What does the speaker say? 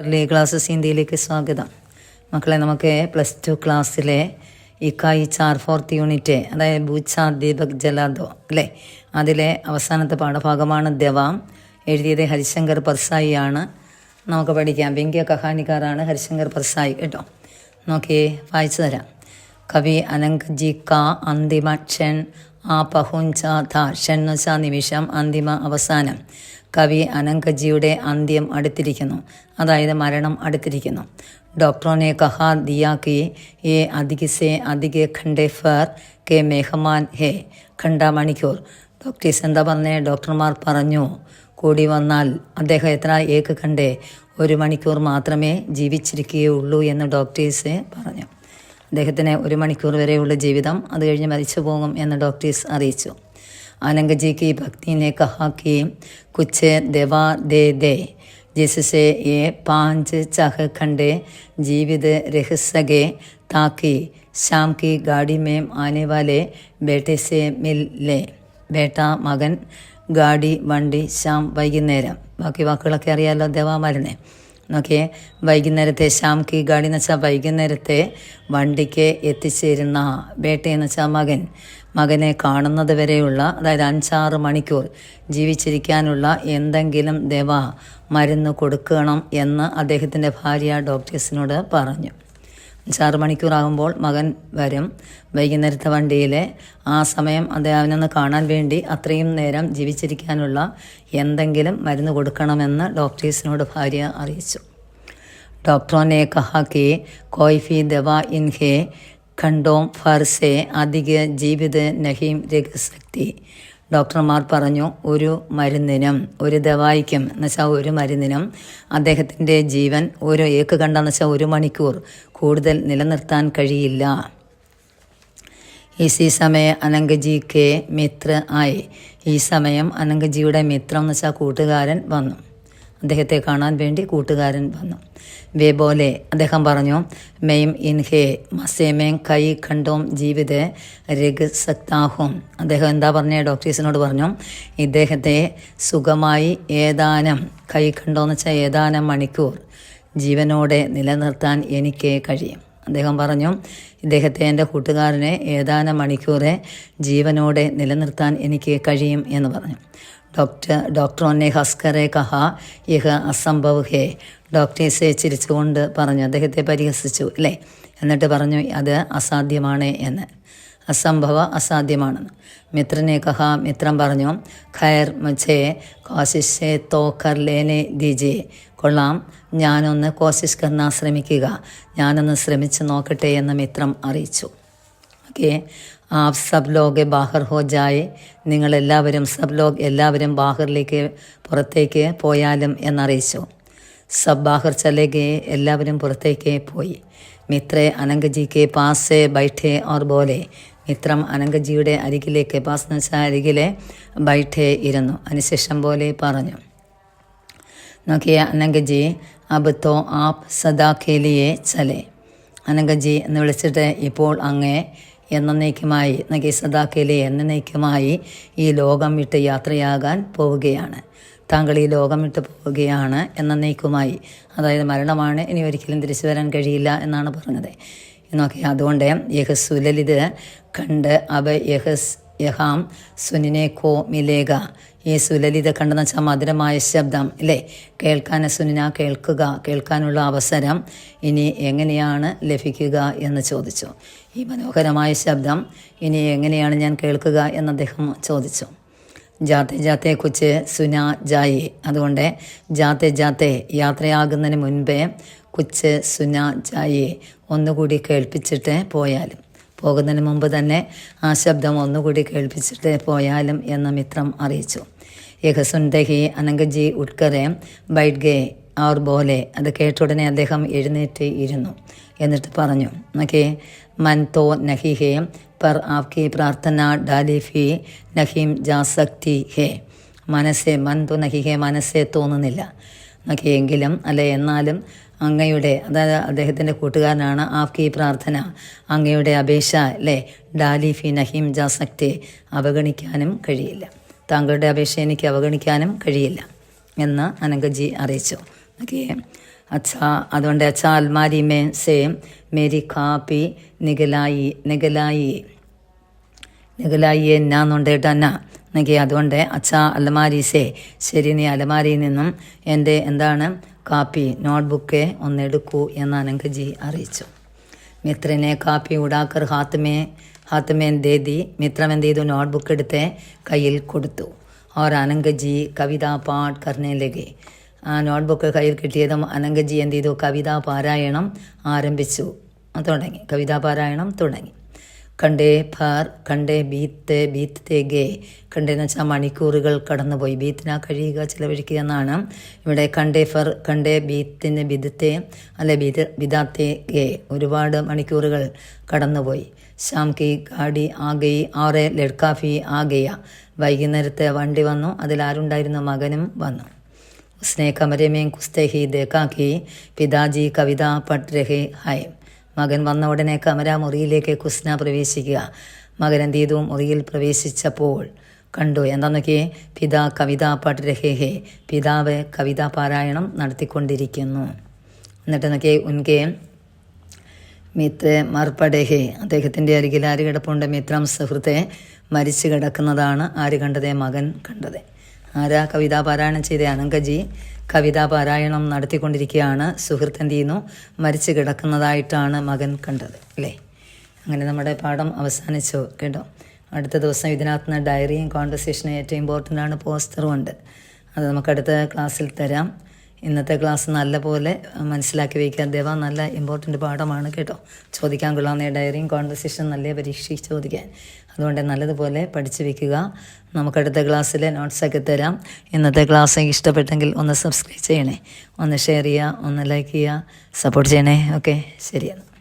കേരളീയ ക്ലാസ്സസ് ഇന്ത്യയിലേക്ക് സ്വാഗതം. മക്കളെ നമുക്ക് പ്ലസ് ടു ക്ലാസ്സിലെ ഇക്കായി ചാർ ഫോർത്ത് യൂണിറ്റ് അതായത് ബൂച്ച ദീപക് ജലാദോ അല്ലേ? അതിലെ അവസാനത്തെ പാഠഭാഗമാണ് ദവാം. എഴുതിയത് ഹരിശങ്കർ പർസായി ആണ്. നമുക്ക് പഠിക്കാം. വ്യംഗ്യ കഹാനിക്കാരാണ് ഹരിശങ്കർ പർസായി കേട്ടോ? നോക്കി വായിച്ചു തരാം. കവി അനങ്ക് ജി കാ അന്തിമ ക്ഷൺ ആ പഹുഞ്ച ഥ ക്ഷൺ എന്ന് നിമിഷം അന്തിമ അവസാനം. കവി അനങ്കജിയുടെ അന്ത്യം അടുത്തിരിക്കുന്നു. അതായത് മരണം അടുത്തിരിക്കുന്നു. ഡോക്ടറോനെ കഹാ ദിയാക്കി എ അധികിസെ അധിക ഖണ്ഡെ ഫർ കെ മെഹമാൻ ഹേ ഖണ്ഡ മണിക്കൂർ. ഡോക്ടേഴ്സ് എന്താ പറഞ്ഞേ? ഡോക്ടർമാർ പറഞ്ഞു കൂടി വന്നാൽ അദ്ദേഹം എത്ര ഏക്ക് കണ്ടേ ഒരു മണിക്കൂർ മാത്രമേ ജീവിച്ചിരിക്കുകയുള്ളൂ എന്ന് ഡോക്ടേഴ്സ് പറഞ്ഞു. അദ്ദേഹത്തിന് ഒരു മണിക്കൂർ വരെയുള്ള ജീവിതം അത് കഴിഞ്ഞ് മരിച്ചു പോകും എന്ന് ഡോക്ടേഴ്സ് അറിയിച്ചു आनंद जी की भक्ति ने कहा कि कुछ दवा दे दे जिससे ये पांच चाह खंडे जीवित रह सके ताकि शाम की गाड़ी में आने वाले बेटे से मिल ले बेटा മകൻ ഗാഡി വണ്ടി ശ്യാം വൈകുന്നേരം ബാക്കി വാക്കുകളൊക്കെ അറിയാമല്ലോ ദേവാമരുന്നേ നോക്കിയേ വൈകുന്നേരത്തെ ശ്യാം കി ഗാഡി എന്ന് വെച്ചാൽ വൈകുന്നേരത്തെ വണ്ടിക്ക് എത്തിച്ചേരുന്ന ബേട്ടയെന്ന് വെച്ചാൽ മകൻ. മകനെ കാണുന്നത് വരെയുള്ള അതായത് അഞ്ചാറ് മണിക്കൂർ ജീവിച്ചിരിക്കാനുള്ള എന്തെങ്കിലും ദേവ മരുന്ന് കൊടുക്കണം എന്ന് അദ്ദേഹത്തിന്റെ ഭാര്യ ഡോക്ടേഴ്സിനോട് പറഞ്ഞു. അഞ്ചാറ് മണിക്കൂറാകുമ്പോൾ മകൻ വരും. വൈകുന്നേരത്തെ വണ്ടിയിലെ ആ സമയം അദ്ദേഹത്തിനൊന്ന് കാണാൻ വേണ്ടി അത്രയും നേരം ജീവിച്ചിരിക്കാനുള്ള എന്തെങ്കിലും മരുന്ന് കൊടുക്കണമെന്ന് ഡോക്ടേഴ്സിനോട് ഭാര്യ അറിയിച്ചു. ഡോക്ടറോ നെ കഹാക്കി കോയ്ഫി ദവ ഇൻഹെ ഖണ്ടോം ഫർസെ അധിക ജീവിത നഹീം രഹസ്യക്തി ഡോക്ടർമാർ പറഞ്ഞു ഒരു മരുന്നിനും ഒരു ദവായിക്കും എന്നുവെച്ചാൽ ഒരു മരുന്നിനും അദ്ദേഹത്തിന്റെ ജീവൻ ഒരു ഏക്ക് കണ്ടെന്ന് വെച്ചാൽ ഒരു മണിക്കൂർ കൂടുതൽ നിലനിർത്താൻ കഴിയില്ല. ഇസി സമയ അനങ്കജി കെ മിത്ര ആയി. ഈ സമയം അനങ്കജിയുടെ മിത്രം എന്ന് വെച്ചാൽ കൂട്ടുകാരൻ വന്നു. അദ്ദേഹത്തെ കാണാൻ വേണ്ടി കൂട്ടുകാരൻ വന്നു. വേ പോലെ അദ്ദേഹം പറഞ്ഞു മെയിം ഇൻഹെ മസേമേം കൈ ഖണ്ഡോം ജീവിത രഗ് സക്താഹും അദ്ദേഹം എന്താ പറഞ്ഞ? ഡോക്ടേഴ്സിനോട് പറഞ്ഞു ഇദ്ദേഹത്തെ സുഖമായി ഏതാനും കൈ ഖണ്ഡോന്ന് വെച്ചാൽ ഏതാനും മണിക്കൂർ ജീവനോടെ നിലനിർത്താൻ എനിക്ക് കഴിയും. അദ്ദേഹം പറഞ്ഞു ഇദ്ദേഹത്തെ എന്റെ കൂട്ടുകാരനെ ഏതാനും മണിക്കൂറെ ജീവനോടെ നിലനിർത്താൻ എനിക്ക് കഴിയും എന്ന് പറഞ്ഞു. ഡോക്ടർ ഡോക്ടറോനെ ഹസ്കരെ കഹ ഇഹ അസംഭവ് ഹേ. ഡോക്ടേഴ്സെ ചിരിച്ചുകൊണ്ട് പറഞ്ഞു അദ്ദേഹത്തെ പരിഹസിച്ചു അല്ലേ? എന്നിട്ട് പറഞ്ഞു അത് അസാധ്യമാണ് എന്ന്. അസംഭവ അസാധ്യമാണെന്ന് മിത്രനെ കഹ മിത്രം പറഞ്ഞു ഖയർ മുച്ചേ കോശിഷേ തോ കർ ലേനെ ദീജിയെ കൊള്ളാം ഞാനൊന്ന് കോശിഷ് കർണ ശ്രമിക്കുക. ഞാനൊന്ന് ശ്രമിച്ച് നോക്കട്ടെ എന്ന് മിത്രം അറിയിച്ചു. ഓക്കെ ആപ് സബ് ലോകെ ബാഹർ ഹോ ജായെ. നിങ്ങളെല്ലാവരും സബ് ലോക് എല്ലാവരും ബാഹറിലേക്ക് പുറത്തേക്ക് പോയാലും എന്നറിയിച്ചു. സബ് ബാഹർ ചലേഗെ എല്ലാവരും പുറത്തേക്ക് പോയി. മിത്രേ അനങ്കജിക്ക് പാസേ ബൈഠേ ഓർ ബോലെ. മിത്രം അനങ്കജിയുടെ അരികിലേക്ക് പാസ് എന്ന് വെച്ചാൽ അരികിലെ ബൈഠേ ഇരുന്നു. അനുശേഷം പോലെ പറഞ്ഞു നോക്കിയ അനങ്കജി അബ് തോ ആപ് സദാ കേലിയെ ചലേ അനങ്കജി എന്ന് വിളിച്ചിട്ട് ഇപ്പോൾ അങ്ങേ എന്നേക്കുമായി നഗി സദാക്കയിലെ എന്നേക്കുമായി ഈ ലോകം വിട്ട് യാത്രയാകാൻ പോവുകയാണ്. താങ്കൾ ഈ ലോകം വിട്ട് പോവുകയാണ് എന്നേക്കുമായി. അതായത് മരണമാണ് ഇനി ഒരിക്കലും തിരിച്ചു വരാൻ കഴിയില്ല എന്നാണ് പറഞ്ഞത്. നോക്കി. അതുകൊണ്ട് യഹസുലലിത് കണ്ട് അവ യഹസ് യഹാം സുനിനെ കോ മിലേക ഈ സുലലിത കണ്ടെന്ന് വെച്ചാൽ മധുരമായ ശബ്ദം അല്ലേ? കേൾക്കാൻ സുനിന കേൾക്കുക കേൾക്കാനുള്ള അവസരം ഇനി എങ്ങനെയാണ് ലഭിക്കുക എന്ന് ചോദിച്ചു. ഈ മനോഹരമായ ശബ്ദം ഇനി എങ്ങനെയാണ് ഞാൻ കേൾക്കുക എന്ന് അദ്ദേഹം ചോദിച്ചു. ജാത്തെ ജാത്തെ കുച്ച് സുന ജായി. അതുകൊണ്ട് ജാത്തെ ജാത്തെ യാത്രയാകുന്നതിന് മുൻപേ കുച്ച് സുന ജായി ഒന്നുകൂടി കേൾപ്പിച്ചിട്ട് പോയാലും. പോകുന്നതിന് മുമ്പ് തന്നെ ആ ശബ്ദം ഒന്നുകൂടി കേൾപ്പിച്ചിട്ട് പോയാലും എന്ന മിത്രം അറിയിച്ചു. യഹ സുൻദഹി അനങ്കജി ഉട്കറെ ബൈഡ്ഗേ അവർ ബോലെ. അത് കേട്ട ഉടനെ അദ്ദേഹം എഴുന്നേറ്റ് ഇരുന്നു എന്നിട്ട് പറഞ്ഞു നോക്കേ മൻ തോ നഹി ഹേ പർ ആപ്കി പ്രാർത്ഥന ഡാലി ഫി നഹീം ജാസക്തി ഹേ മനസ്സെ മൻ തോ നഹി ഹേ മനസ്സെ തോന്നുന്നില്ല. എന്നൊക്കെ എങ്കിലും അല്ലെ എന്നാലും അങ്ങയുടെ അതായത് അദ്ദേഹത്തിന്റെ കൂട്ടുകാരനാണ് ആഫ്കി പ്രാർത്ഥന. അങ്ങയുടെ അപേക്ഷ അല്ലേ ഡാലി ഫി നഹീം ജാസക്തി അവഗണിക്കാനും കഴിയില്ല. താങ്കളുടെ അപേക്ഷ എനിക്ക് അവഗണിക്കാനും കഴിയില്ല എന്ന് അനങ്കജി അറിയിച്ചു. ഓക്കെ अच्छा അതുകൊണ്ട് अच्छा अलमारी में से मेरी कापी निगलाई निगलाई നികലായി എന്നാന്നുണ്ട് ടന്ന എന്നൊക്കെ അതുകൊണ്ട് അച്ഛ അലമാരീസേ ശരി നീ അലമാരിയിൽ നിന്നും എൻ്റെ എന്താണ് കാപ്പി നോട്ട്ബുക്ക് ഒന്നെടുക്കൂ എന്ന് അനങ്കജി അറിയിച്ചു മിത്രനെ കാപ്പി ഉടാക്കർ ഹാത്മേ ഹാത്മേൻ ദേദി മിത്രം എന്ത് ചെയ്തു നോട്ട്ബുക്ക് എടുത്ത് കയ്യിൽ കൊടുത്തു और അനങ്കജി കവിതാ പാഠ് കർണയിലേക്ക് ആ നോട്ട്ബുക്ക് കയ്യിൽ കിട്ടിയതും അനങ്കജി എന്ത് ചെയ്തു? കവിതാ പാരായണം ആരംഭിച്ചു. തുടങ്ങി. കവിതാ പാരായണം തുടങ്ങി. കണ്ടേ ഫാർ കണ്ടേ ബീത്ത് ബീത്ത് ഗേ. കണ്ടേന്ന് വെച്ചാൽ മണിക്കൂറുകൾ കടന്നുപോയി. ബീത്തിന കഴിയുക ചിലവഴിക്കുക എന്നാണ്. ഇവിടെ കണ്ടേ ഫർ കണ്ടേ ബീത്തിന് ബിദത്തെ അല്ലെ ബിദ ബിദാത്തെ ഗേ. ഒരുപാട് മണിക്കൂറുകൾ കടന്നുപോയി. ശാം കി ഗാഡി ആ ഗയി ആറെ ലഡ്കാഫി ആ വൈകുന്നേരത്തെ വണ്ടി വന്നു. അതിലാരുണ്ടായിരുന്നു മകനും വന്നു. ഉസ്നെ ദേക്കാ കി പിതാജി കവിത പഠ് രഹേ ഹൈ. മകൻ വന്ന ഉടനെ കമര മുറിയിലേക്ക് കുസ്ന പ്രവേശിക്കുക. മകൻ എന്ത് ചെയ്തു മുറിയിൽ പ്രവേശിച്ചപ്പോൾ കണ്ടു. എന്താന്നൊക്കെ? പിതാ കവിത പഠ് രഹേ ഹേ. പിതാവ് കവിതാ പാരായണം നടത്തിക്കൊണ്ടിരിക്കുന്നു. എന്നിട്ട് എന്നൊക്കെ ഉൻകെ മിത്ര മർപ്പടേഹെ അദ്ദേഹത്തിന്റെ അരികിൽ ആര് കിടപ്പുണ്ട്? മിത്രം സുഹൃത്തെ മരിച്ചു കിടക്കുന്നതാണ് ആര് കണ്ടത്? മകൻ കണ്ടത്. ആരാ കവിതാ പാരായണം ചെയ്ത? അനങ്കജി കവിതാ പാരായണം നടത്തിക്കൊണ്ടിരിക്കുകയാണ്. സുഹൃത്ത് എന്ത് ചെയ്യുന്നു? മരിച്ചു കിടക്കുന്നതായിട്ടാണ് മകൻ കണ്ടത് അല്ലേ? അങ്ങനെ നമ്മുടെ പാഠം അവസാനിച്ചു കേട്ടോ? അടുത്ത ദിവസം ഇതിനകത്ത് നിന്ന് ഡയറിയും കോൺവെർസേഷനും ഏറ്റവും ഇമ്പോർട്ടന്റ് ആണ്. പോസ്റ്ററും ഉണ്ട്. അത് നമുക്ക് അടുത്ത ക്ലാസ്സിൽ തരാം. ഇന്നത്തെ ക്ലാസ് നല്ലപോലെ മനസ്സിലാക്കി വയ്ക്കുക ദേവ നല്ല ഇമ്പോർട്ടന്റ് പാഠമാണ് കേട്ടോ. ചോദിക്കാൻ കൊള്ളാവുന്ന ഡയറിയും കോൺവെർസേഷൻ നല്ല പരീക്ഷിച്ച് ചോദിക്കാൻ. അതുകൊണ്ട് നല്ലതുപോലെ പഠിച്ചു വെക്കുക. നമുക്കടുത്ത ക്ലാസ്സിൽ നോട്ട്സൊക്കെ തരാം. ഇന്നത്തെ ക്ലാസ് ഇഷ്ടപ്പെട്ടെങ്കിൽ ഒന്ന് സബ്സ്ക്രൈബ് ചെയ്യണേ. ഒന്ന് ഷെയർ ചെയ്യുക ഒന്ന് ലൈക്ക് ചെയ്യുക സപ്പോർട്ട് ചെയ്യണേ. ഓക്കെ ശരിയാണ്